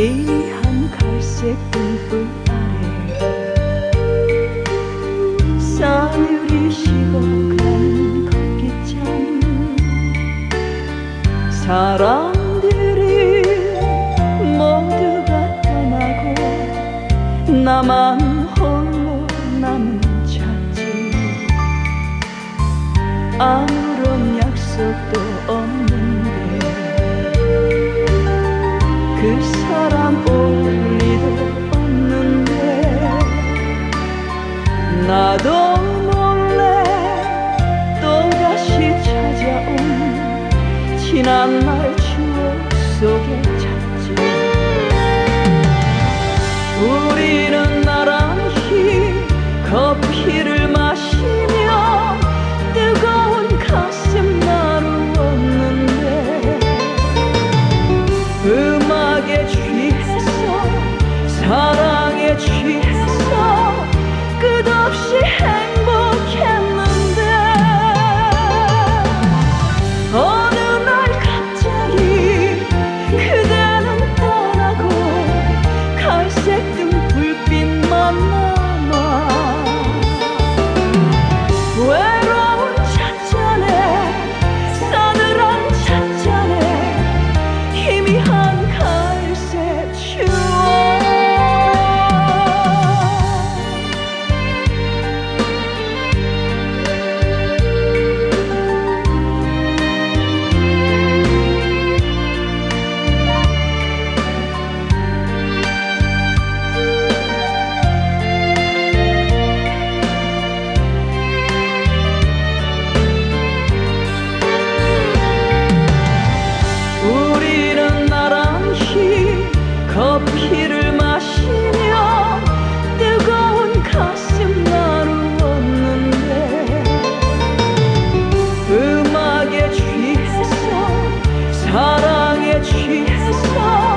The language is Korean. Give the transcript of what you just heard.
희미한 갈색 등불 아래 싸늘히 식어가는 걷기장 사람들이 모두가 떠나고 나만 홀로 남은 잤지 아무런 약속도 나도 몰래 또다시 찾아온 지난 날 추억 속에 찾지. 우리는 나란히 커피 커피를 마시며 뜨거운 가슴 나누었는데 음악에 취해서 사랑에 취해서